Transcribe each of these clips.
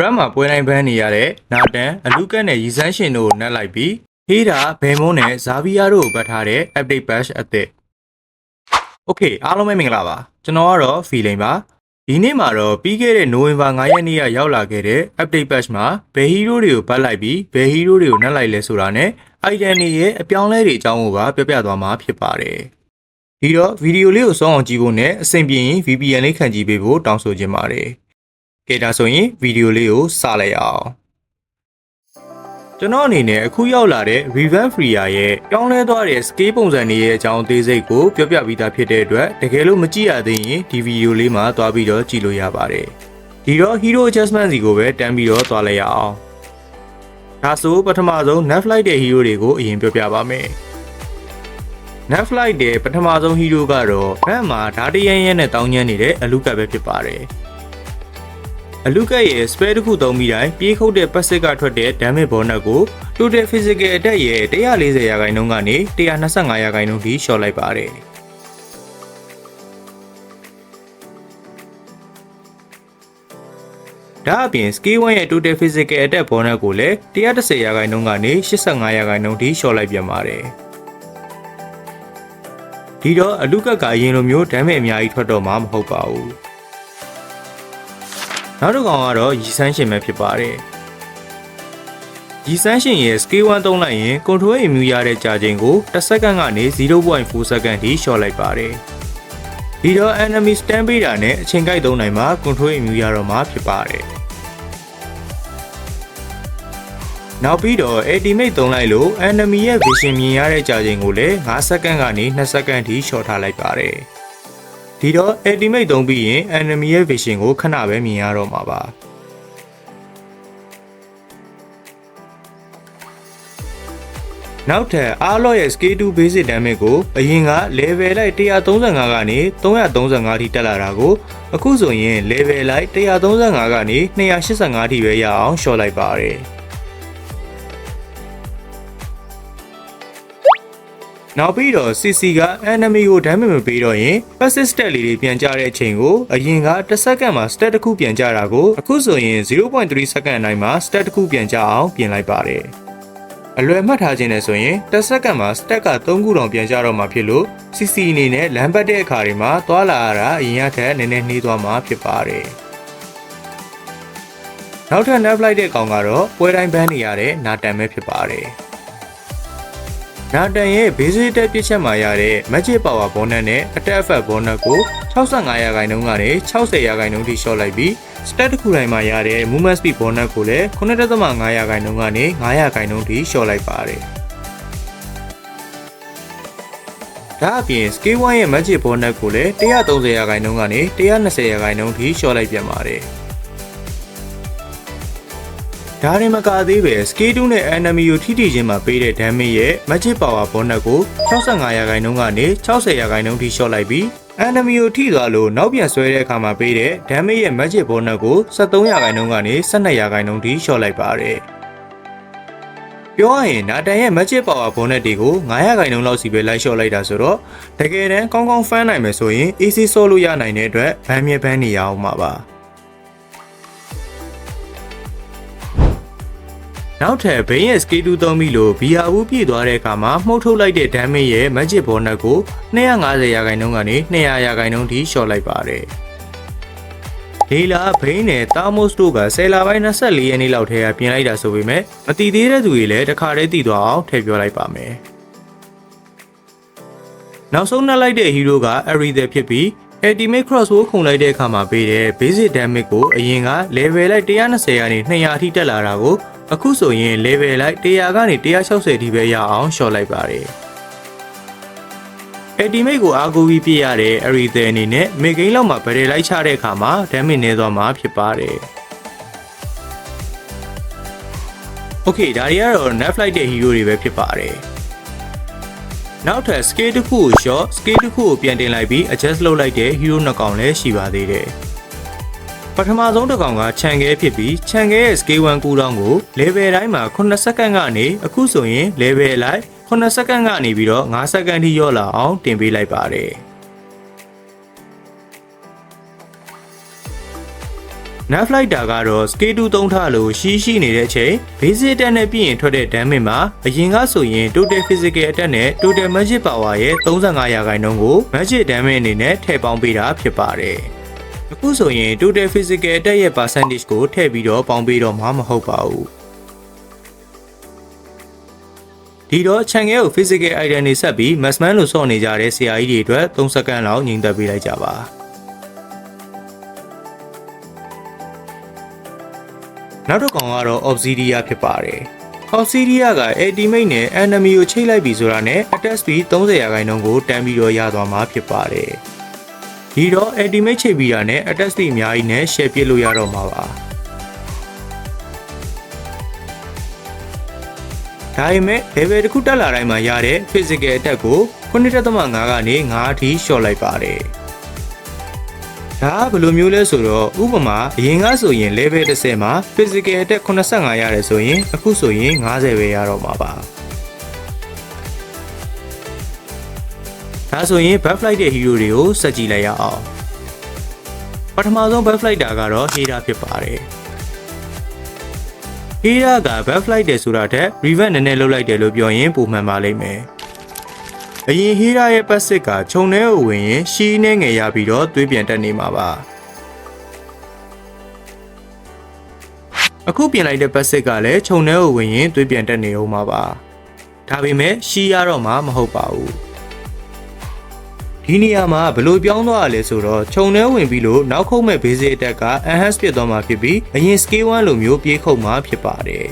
ရက်မှာပွဲတိုင်းပန်းနေရတဲ့နာတန်အလူကတ်နဲ့ရီစန်းရှင်တို့ကိုနှက်လိုက်ပြီးဟေးတာဘယ်မုန်းနဲ့ဇာဗီယာတို့ကိုပတ်ထားတဲ့ update patch အသစ် Okay အားလုံးပဲမင်္ဂလာပါကျွန်တော်ကတော့ feeling ပါဒီနေ့မှာတော့ပြီးခဲ့တဲ့နိုဝင်ဘာ9ရက်နေ့ကရောက်လာခဲ့တဲ့ update patch မှာဘယ် hero တွေကိုပတ်လိုက်ပြီးဘယ် hero တွေကိုနှက်လိုက်လဲဆိုတာနဲ့ item တွေရဲ့အပြောင်းအလဲတွေအကြောင်းကိုပါပြောပြသွားမှာဖြစ်ပါတယ်ဒီတော့ဗီဒီယိုလေးကိုစောင့်အောင်ကြည့်ဖို့နဲ့အဆင်ပြေရင် VPN လေးခံကြည့်ပေးဖို့တောင်းဆိုချင်ပါတယ် ကဲဒါဆိုရင်ဗီဒီယိုလေးကိုစလိုက်အောင်ကျွန်တော်အနေနဲ့အခုရောက်လာတဲ့ Revamp Freya ရဲ့ပြောင်းလဲသွားတဲ့ scale ပုံစံတွေရဲ့အကြောင်းအသေးစိတ်ကိုပြောပြပြီးသားဖြစ်တဲ့အတွက်တကယ်လို့မကြည့်ရသေးရင်ဒီဗီဒီယိုလေးမှာသွားပြီးတော့ကြည့်လို့ရပါတယ်ဒီတော့ Hero Adjustment စီကိုပဲတန်းပြီးတော့သွားလိုက်ရအောင်ဒါဆိုပထမဆုံး Netflix တဲ့ hero တွေကိုအရင်ပြောပြပါမယ် Netflix တဲ့ပထမဆုံး hero ကတော့ဘက်မှာဓာတရန်ရဲနဲ့တောင်းညမ်းနေတဲ့အလူကတ်ပဲဖြစ်ပါတယ် အလူကတ်ရဲ့ spare တစ်ခုသုံးပြီးတိုင်းပြေးခုတ်တဲ့ passive ကထွက်တဲ့ damage bonus ကို total physical attack ရဲ့140ရာခိုင်နှုန်းကနေ125ရာခိုင်နှုန်းထိလျှော့လိုက်ပါတယ်ဒါအပြင် skill 1ရဲ့ total physical attack bonus ကိုလည်း130ရာခိုင်နှုန်းကနေ85ရာခိုင်နှုန်းထိလျှော့လိုက်ပြန်ပါတယ်ဒီတော့အလူကတ်ကအရင်လိုမျိုး damage အများကြီးထွက်တော့မှာမဟုတ်ပါဘူး နောက်တစ်ကောင်ကတော့ရီဆန်းရှင်ပဲဖြစ်ပါတယ်ရီဆန်းရှင်ရဲ့ scale 1သုံးလိုက်ရင် control immune ရတဲ့ကြာချိန်ကို1စက္ကန့်ကနေ0.4စက္ကန့်ထိလျှော့လိုက်ပါတယ်ဒီတော့ enemy stand ပေးတာနဲ့အချိန်ကိုက်သုံးနိုင်မှာ control immune ရတော့မှာဖြစ်ပါတယ်နောက်ပြီးတော့ ultimate သုံးလိုက်လို့ enemy ရဲ့ vision မြင်ရတဲ့ကြာချိန်ကိုလည်း5စက္ကန့်ကနေ2စက္ကန့်ထိလျှော့ထားလိုက်ပါတယ် ဒီတော့ ultimate သုံးပြီးရင် enemy ရဲ့ vision ကိုခဏပဲမြင်ရတော့မှာပါနောက်ထပ်အားလော့ရဲ့ scale 2 basic damage ကိုအရင်က level လိုက်135ကနေ335ထိတက်လာတာကိုအခုဆိုရင် level လိုက်135ကနေ285ထိပဲရအောင်လျှော့လိုက်ပါတယ် နောက်ပြီးတော့ CC က enemy ကို damage မပေးတော့ရင် passive stat လေးတွေပြန်ကြတဲ့အချိန်ကိုအရင်က1စက္ကန့်မှာ stat တစ်ခုပြန်ကြတာကိုအခုဆိုရင်0.3စက္ကန့်အတိုင်းမှာ stat တစ်ခုပြန်ကြအောင်ပြင်လိုက်ပါတယ်အလွယ်မှတ်ထားခြင်းနဲ့ဆိုရင်1စက္ကန့်မှာ stat က3ခုတောင်ပြန်ကြတော့မှာဖြစ်လို့ CC အနေနဲ့လမ်းပတ်တဲ့အခါတွေမှာသွာလာရတာအရင်ကထက်နည်းနည်းနှေးသွားမှာဖြစ်ပါတယ်နောက်ထပ် nav flight တဲ့ကောင်ကတော့ပွဲတိုင်းဘန်းနေရတဲ့နာတန်ပဲဖြစ်ပါတယ် နာတန်ရဲ့ basic တက်ပြစ်ချက်မှာရတဲ့ magic power bonus နဲ့ attack effect bonus ကို65ရာခိုင်နှုန်းကနေ60ရာခိုင်နှုန်းထိလျှော့လိုက်ပြီး stat တစ်ခုတိုင်းမှာရတဲ့ movement speed bonus ကိုလည်း9.5ရာခိုင်နှုန်းကနေ9ရာခိုင်နှုန်းထိလျှော့လိုက်ပါတယ်ဒါအပြင် scale 1ရဲ့ magic bonus ကိုလည်း130ရာခိုင်နှုန်းကနေ120ရာခိုင်နှုန်းထိလျှော့လိုက်ပြန်ပါတယ် ဒါရင်မကသေးပဲ scale 2နဲ့ enemy ကိုထိထိချင်းမှာပေးတဲ့ damage ရဲ့ magic power bonus ကို65ရာခိုင်နှုန်းကနေ60ရာခိုင်နှုန်းထိလျှော့လိုက်ပြီး enemy ကိုထိသွားလို့နောက်ပြန်ဆွဲတဲ့အခါမှာပေးတဲ့ damage ရဲ့ magic bonus ကို73ရာခိုင်နှုန်းကနေ12ရာခိုင်နှုန်းထိလျှော့လိုက်ပါတယ်ပြောရရင်နာတန်ရဲ့ magic power bonus တွေကို900ခိုင်နှုန်းလောက်စီပဲလိုက်လျှော့လိုက်တာဆိုတော့တကယ်တမ်းကောင်းကောင်းဖမ်းနိုင်မယ်ဆိုရင် AC ဆော့လို့ရနိုင်တဲ့အတွက်ဗန်းမြဲဗန်းနေရအောင်ပါပါ နောက်ထပ်ဘိန်းရဲ့ scale 2သုံးပြီးလို့ VR ဘူးပြည့်သွားတဲ့အခါမှာမှုတ်ထုတ်လိုက်တဲ့ damage ရဲ့ magic bonus ကို250ရာခိုင်နှုန်းကနေ200ရာခိုင်နှုန်းထိလျှော့လိုက်ပါတယ်။လေလာဘိန်းနဲ့တာမို့စ်တို့ကဆယ်လာပိုင်း24ရက်နေ့လောက်ထဲကပြင်လိုက်တာဆိုပေမဲ့မတည်သေးတဲ့သူတွေလည်းတစ်ခါတည်းတည်သွားအောင်ထည့်ပြောလိုက်ပါမယ်။နောက်ဆုံးနှက်လိုက်တဲ့ hero က Aretha ဖြစ်ပြီး Ultimate Crossbow ခုန်လိုက်တဲ့အခါမှာပေးတဲ့ basic damage ကိုအရင်က level လိုက်120ကနေ200အထိတက်လာတာကို အခုဆိုရင် level လိုက်100ကနေ160ထိပဲရအောင်လျှော့လိုက်ပါတယ်။ Ultimate ကိုအားကိုးပြီးပြရတဲ့ Aretha အနေနဲ့ mid game လောက်မှာဗရေလိုက်ချတဲ့အခါမှာ damage နည်းသွားမှာဖြစ်ပါတယ်။ Okay ဒါတွေကတော့ net flight တဲ့ hero တွေပဲဖြစ်ပါတယ်။နောက်ထပ် scale တစ်ခုကို short scale တစ်ခုကိုပြန်တင်လိုက်ပြီး adjust လုပ်လိုက်တဲ့ hero နှစ်ကောင်လည်းရှိပါသေးတယ်။ ပထမဆုံးတစ်ကောင်ကခြံခဲဖြစ်ပြီးခြံခဲရဲ့ scale 1ကူတောင်းကို level တိုင်းမှာ9စက္ကန့်ကနေအခုဆိုရင် level လိုက်9စက္ကန့်ကနေပြီးတော့9စက္ကန့်ထိရော့လာအောင်တင်ပေးလိုက်ပါတယ် Netflighter ကတော့ scale 2သုံးထားလို့ရှိရှိနေတဲ့အချိန် basic attack နဲ့ပြီးရင်ထွက်တဲ့ damage မှာအရင်ကဆိုရင် total physical attack နဲ့ total magic power ရဲ့35ရာခိုင်နှုန်းကို magic damage အနေနဲ့ထည့်ပေါင်းပေးတာဖြစ်ပါတယ်။ အခုဆိုရင် total physical attack ရဲ့ percentage ကိုထည့်ပြီးတော့ပေါင်းပေးတော့မှာမဟုတ်ပါဘူး။ဒီတော့ channel ကို physical item တွေဆက်ပြီး maxman လို့စော့နေကြတဲ့ဆရာကြီးတွေအတွက်3စက္ကန့်လောက်ညှိသက်ပေးလိုက်ကြပါနောက်တစ်ကောင်ကတော့ obsidia ဖြစ်ပါတယ် obsidia က ultimate နဲ့ enemy ကိုချိတ်လိုက်ပြီဆိုတာနဲ့ attack speed 30ရာခိုင်နှုန်းကိုတန်းပြီးတော့ရသွားမှာဖြစ်ပါတယ် ဒီတော့ ultimate ချိတ်ပြီးတာနဲ့ attack speed အများကြီးနဲ့ share ပြစ်လို့ရတော့မှာပါဒါပေမဲ့ level တစ်ခုတက်လာတိုင်းမှာရတဲ့ physical attack ကို9.5ကနေ9အထိ short လိုက်ပါတယ်။ဒါကဘယ်လိုမျိုးလဲဆိုတော့ဥပမာအရင်ကဆိုရင် level 30မှာ physical attack 85ရတယ်ဆိုရင်အခုဆိုရင်90ပဲရတော့မှာပါ။ ဒါဆိုရင် buff flight တဲ့ hero တွေကိုစက်ကြည့်လိုက်ရအောင်။ပထမဆုံး buff flight တာကတော့ Hera ဖြစ်ပါတယ်။ Hera က buff flight တယ်ဆိုတာထက် revert နည်းနည်းလုပ်လိုက်တယ်လို့ပြောရင်ပုံမှန်ပါလိမ့်မယ်။အရင် Hera ရဲ့ passive ကခြုံထဲကိုဝင်ရင်ရှီးနဲ့ငယ်ရပြီးတော့သွေးပြန်တက်နေမှာပါ။အခုပြင်လိုက်တဲ့ passive ကလည်းခြုံထဲကိုဝင်ရင်သွေးပြန်တက်နေအောင်မှာပါ။ဒါပေမဲ့ရှီးရတော့မှမဟုတ်ပါဘူး။ ဒီနေရာမှာဘယ်လိုပြောင်းသွားရလဲဆိုတော့ခြုံထဲဝင်ပြီးလို့နောက်ခုတ်မဲ့ basic attack က enhance ဖြစ်သွားမှာဖြစ်ပြီးအရင် scale 1လိုမျိုးပြေးခုတ်မှာဖြစ်ပါတယ်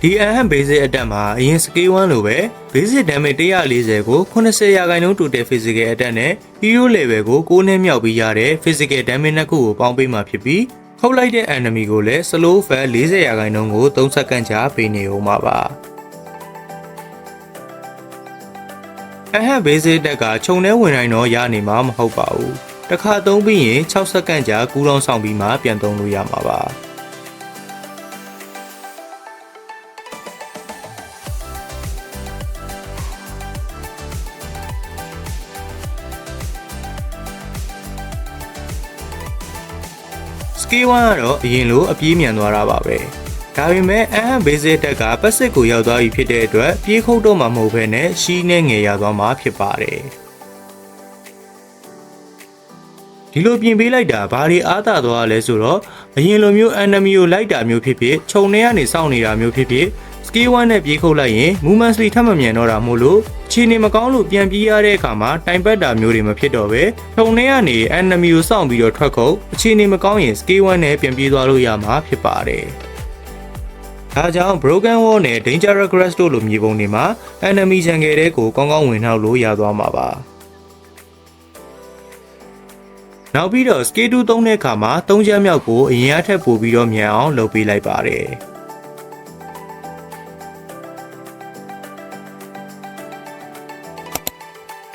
ဒီ enhance basic attack မှာအရင် scale 1လိုပဲ basic damage 140ကို80ရာခိုင်နှုန်း total physical attack နဲ့ hero level ကို6နဲ့မြောက်ပြီးရတဲ့ physical damage နှစ်ခုကိုပေါင်းပေးမှာဖြစ်ပြီးခုတ်လိုက်တဲ့ enemy ကိုလည်း slow fall 40ရာခိုင်နှုန်းကို3စက္ကန့်ကြာပေးနေဦးမှာပါ အဟံ basic တက်ကခြုံထဲဝင်နိုင်တော့ရနေမှာမဟုတ်ပါဘူး။တစ်ခါသုံးပြီးရင်6စက္ကန့်ကြာကူးလောင်းဆောင်ပြီးမှပြန်သုံးလို့ရမှာပါ။ skill 1ကတော့အရင်လိုအပြေးမြန်သွားတာပါပဲ။ ဒါပေမဲ့အဟံ basic တက်ကပတ်စစ်ကိုရောက်သွားပြီဖြစ်တဲ့အတွက်ပြေးခုတ်တော့မှာမဟုတ်ဘဲနဲ့ရှီးနဲ့ငယ်ရသွားမှာဖြစ်ပါတယ်။ဒီလိုပြင်ပေးလိုက်တာဘာတွေအားသာသွားလဲဆိုတော့အရင်လိုမျိုး enemy ကိုလိုက်တာမျိုးဖြစ်ဖြစ်ခြုံထဲကနေစောင့်နေတာမျိုးဖြစ်ဖြစ် skill 1နဲ့ပြေးခုတ်လိုက်ရင် movement speed ထပ်မမြန်တော့တာမို့လို့ခြေနေမကောင်းလို့ပြန်ပြေးရတဲ့အခါမှာတိုင်ပတ်တာမျိုးတွေမဖြစ်တော့ပဲခြုံထဲကနေ enemy ကိုစောင့်ပြီးတော့ထွက်ခုတ်အခြေအနေမကောင်းရင် skill 1နဲ့ပြန်ပြေးသွားလို့ရမှာဖြစ်ပါတယ်။ ဒါကြောင့် Broken Wall နဲ့ Dangerous Grass တို့လိုမြေပုံတွေမှာ enemy jungle တွေကိုကောင်းကောင်းဝင်နှောက်လို့ရသွားမှာပါ။နောက်ပြီးတော့ scale 2သုံးတဲ့အခါမှာ၃ချက်မြောက်ကိုအရင်အထက်ပို့ပြီးတော့မြန်အောင်လုပ်ပေးလိုက်ပါတယ်။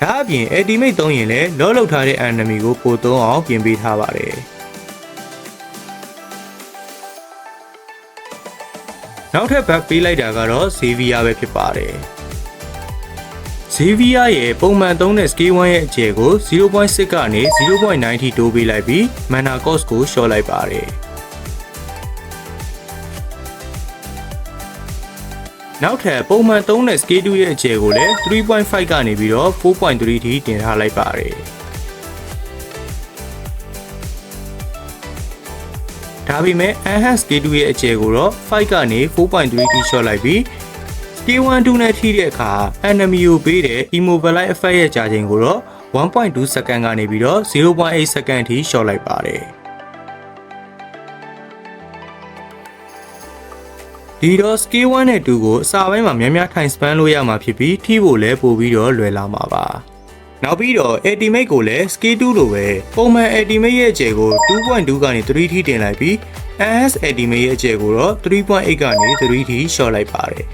ဒါအပြင် ultimate သုံးရင်လည်းလောလောက်ထားတဲ့ enemy ကိုပိုသုံးအောင်ပြင်ပေးထားပါတယ်။ နောက်ထပ် back ပေးလိုက်တာကတော့ Xavier ပဲဖြစ်ပါတယ်။ Xavier ရဲ့ပုံမှန်သုံးတဲ့ scale 1ရဲ့အကျယ်ကို0.6ကနေ0.9ထိတိုးပေးလိုက်ပြီး mana cost ကိုလျှော့လိုက်ပါတယ်။နောက်ထပ်ပုံမှန်သုံးတဲ့ scale 2ရဲ့အကျယ်ကိုလည်း3.5ကနေပြီးတော့4.3ထိတင်ထားလိုက်ပါတယ်။ ဒါပေမဲ့ enhance scale 2ရဲ့အကျယ်ကိုတော့5ကနေ 4.3ထိလျှော့လိုက်ပြီး K12 နဲ့ထိတဲ့အခါ enemy ကိုပေးတဲ့ immobilize effect ရဲ့ကြာချိန်ကိုတော့1.2စက္ကန့်ကနေပြီးတော့0.8စက္ကန့်အထိလျှော့လိုက်ပါတယ်ဒီတော့ scale 1နဲ့2ကိုအစာပိုင်းမှာများများထိုင် span လို့ရမှာဖြစ်ပြီးထိဖို့လည်းပို့ပြီးတော့လွယ်လာမှာပါ နောက်ပြီးတော့ ultimate ကိုလည်း scale 2လိုပဲပုံမှန် ultimate ရဲ့အကျယ်ကို2.2ကနေ3ထိတင်လိုက်ပြီး NS ultimate ရဲ့အကျယ်ကိုတော့3.8ကနေ3ထိလျှော့လိုက်ပါတယ်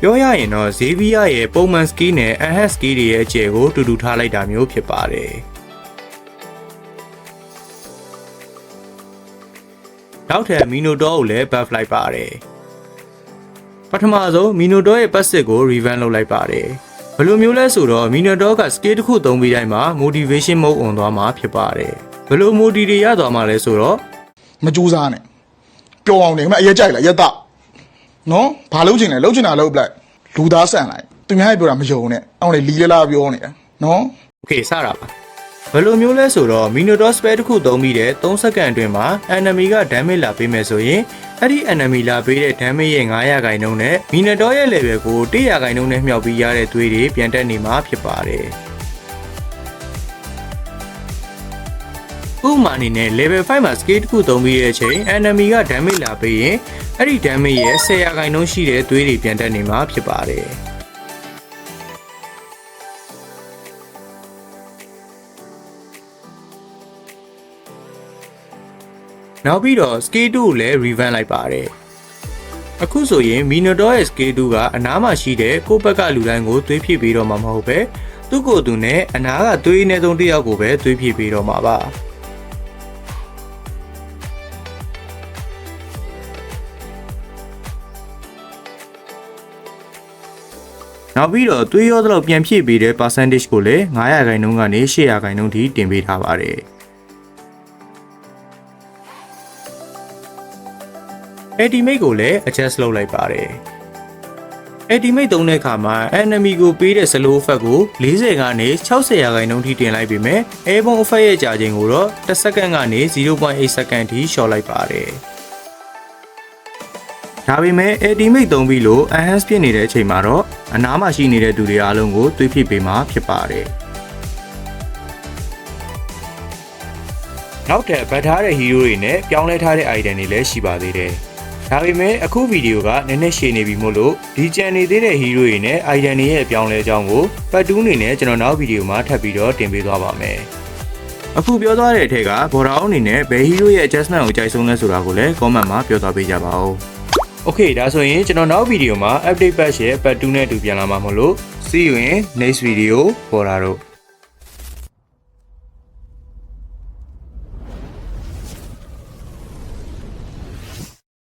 ပြောရရင်တော့ Xavier ရဲ့ပုံမှန် ski နဲ့ enhanced ski တွေရဲ့အကျယ်ကိုတူတူထားလိုက်တာမျိုးဖြစ်ပါတယ်နောက်ထပ် Minotaur ကိုလည်း buff လိုက်ပါတယ်ပထမဆုံး Minotaur ရဲ့ passive ကို revamp လုပ်လိုက်ပါတယ် ဘယ်လိုမျိုးလဲဆိုတော့ Minotaur က skill တစ်ခုသုံးပြီးတိုင်းမှာ motivation mode on သွားမှာဖြစ်ပါတယ်ဘယ်လို motivate တွေရသွားမှာလဲဆိုတော့ မကြိုးစားနဲ့ပျော်အောင်နေခမအရက်ကြိုက်လားရက်တော့နော်ဘာလုပ်ချင်လဲလုပ်ချင်တာလုပ်ပလိုက်လူသားဆန်လိုက်သူများရဲ့ပြောတာမယုံနဲ့အောင်လေလီလလာပြောနေတာနော် โอเคစတာပါဘယ်လိုမျိုးလဲဆိုတော့ Minotaur spell တစ်ခုသုံးပြီးတဲ့3စက္ကန့်အတွင်းမှာ enemy က damage လာပေးမယ်ဆိုရင် အဲ့ဒီ enemy လာပေးတဲ့ damage ရဲ့900ခိုင်နှုန်းနဲ့ Minotaur ရဲ့ level ကို100ခိုင်နှုန်းနဲ့မြှောက်ပြီးရတဲ့သွေးတွေပြန်တက်နေမှာဖြစ်ပါတယ်ဥပမာအနေနဲ့ level 5မှာ skill တစ်ခုသုံးပြီးတဲ့အချိန် enemy က damage လာပေးရင်အဲ့ဒီ damage ရဲ့10ရာခိုင်နှုန်းရှိတဲ့သွေးတွေပြန်တက်နေမှာဖြစ်ပါတယ် နောက်ပြီးတော့ scale 2ကိုလည်း revamp လိုက်ပါတယ်အခုဆိုရင် Minotaur ရဲ့ scale 2ကအနားမှာရှိတဲ့ကိုယ့်ဘက်ကလူတိုင်းကိုသွေးဖြည့်ပေးတော့မှာမဟုတ်ပဲသူ့ကိုယ်သူနဲ့အနားကသွေးအနည်းဆုံးတစ်ယောက်ကိုပဲသွေးဖြည့်ပေးတော့မှာပါနောက်ပြီးတော့သွေးရောသလောက်ပြန်ဖြည့်ပေးတဲ့ percentage ကိုလည်း900ခိုင်နှုန်းကနေ800ခိုင်နှုန်းထိတင်ပေးထားပါတယ် ultimate ကိုလည်း adjust လုပ်လိုက်ပါတယ် ultimate သုံးတဲ့အခါမှာ enemy ကိုပေးတဲ့ slow effect ကို40ကနေ60ရာခိုင်နှုန်းထိတင်လိုက်ပေမဲ့ airborne effect ရဲ့ကြာချိန်ကိုတော့1စက္ကန့်ကနေ0.8စက္ကန့်ထိလျှော့လိုက်ပါတယ်ဒါပေမဲ့ ultimate သုံးပြီးလို့ enhance ဖြစ်နေတဲ့အချိန်မှာတော့အနားမှာရှိနေတဲ့သူတွေအားလုံးကိုသွေးဖြစ်ပေးမှာဖြစ်ပါတယ်နောက်ထပ်ဗတ်ထားတဲ့ hero တွေနဲ့ပြောင်းလဲထားတဲ့ item တွေလည်းရှိပါသေးတယ်။ ဒါပေမဲ့အခုဗီဒီယိုကနည်းနည်းရှည်နေပြီမို့လို့ဒီကြံနေသေးတဲ့ hero တွေနဲ့ item တွေရဲ့ပြောင်းလဲကြောင်းကိုပတ်တူးအနေနဲ့ကျွန်တော်နောက်ဗီဒီယိုမှာထပ်ပြီးတော့တင်ပေးသွားပါမယ်။အခုပြောသွားတဲ့အထက်ကဘော်ဒါအောင်အနေနဲ့ဘယ် hero ရဲ့ adjustment ကိုကြိုက်ဆုံးလဲဆိုတာကိုလည်း comment မှာပြောသွားပေးကြပါဦး။ Okay ဒါဆိုရင်ကျွန်တော်နောက်ဗီဒီယိုမှာ update patch ရဲ့ပတ်တူးနဲ့အတူပြန်လာမှာမို့လို့ see you in next video ဘော်ဒါတို့